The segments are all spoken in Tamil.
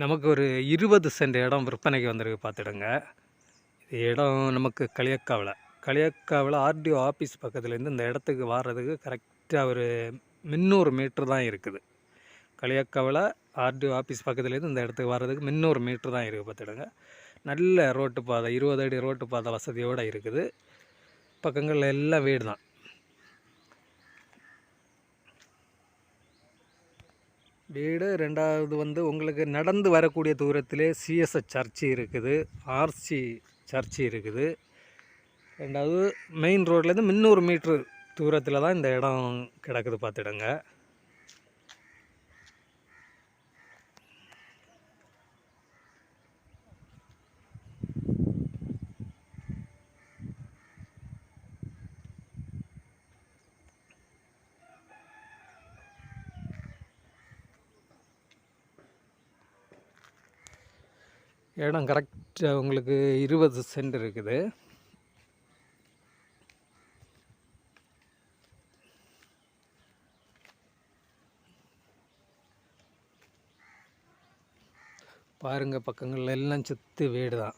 நமக்கு ஒரு இருபது சென்ட் இடம் விற்பனைக்கு வந்திருக்கு பார்த்துடுங்க. இது இடம் நமக்கு களியக்காவில் களியக்காவில் ஆர்டிஓ ஆஃபீஸ் பக்கத்துலேருந்து இந்த இடத்துக்கு வர்றதுக்கு கரெக்டாக ஒரு முந்நூறு மீட்ரு தான் இருக்குது. களியக்காவில் ஆர்டிஓ ஆஃபீஸ் பக்கத்துலேருந்து இந்த இடத்துக்கு வர்றதுக்கு முந்நூறு மீட்ரு தான் இருக்குது பார்த்துடுங்க. நல்ல ரோட்டு பாதை இருபது அடி ரோட்டு பாதை வசதியோடு இருக்குது. பக்கங்களில் எல்லாம் வீடு தான் வீடு. ரெண்டாவது வந்து உங்களுக்கு நடந்து வரக்கூடிய தூரத்திலே சிஎஸ்எஸ் சர்ச்சு இருக்குது. ஆர்சி சர்ச்சு இருக்குது. ரெண்டாவது மெயின் ரோட்லேருந்து முந்நூறு மீட்ரு தூரத்தில் தான் இந்த இடம் கிடக்குது பார்த்துடுங்க. இடம் கரெக்டாக உங்களுக்கு இருபது சென்ட் இருக்குது. பாருங்கள் பக்கங்கள்ல எல்லாம் சுற்றி வீடு தான்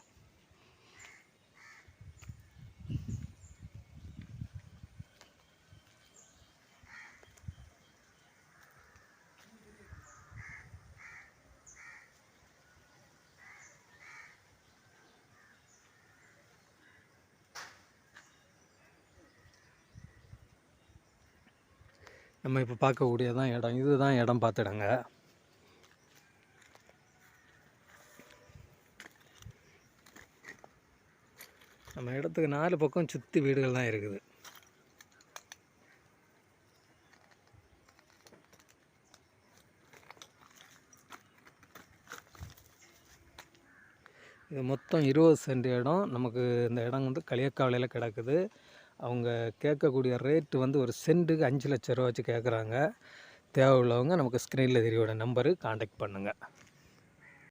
நம்ம இப்போ பார்க்கக்கூடியதான் இடம். இதுதான் இடம் பார்த்துடுங்க. நம்ம இடத்துக்கு நாலு பக்கம் சுற்றி வீடுகள் தான் இருக்குது. இது மொத்தம் இருபது சென்ட் இடம். நமக்கு இந்த இடம் வந்து களியக்காவிலையில் கிடக்குது. அவங்க கேட்கக்கூடிய ரேட்டு வந்து ஒரு சென்ட்டுக்கு அஞ்சு லட்ச ரூபா வச்சு கேட்குறாங்க. தேவை உள்ளவங்க நமக்கு ஸ்க்ரீனில் தெரியவோட நம்பரு காண்டாக்ட் பண்ணுங்கள்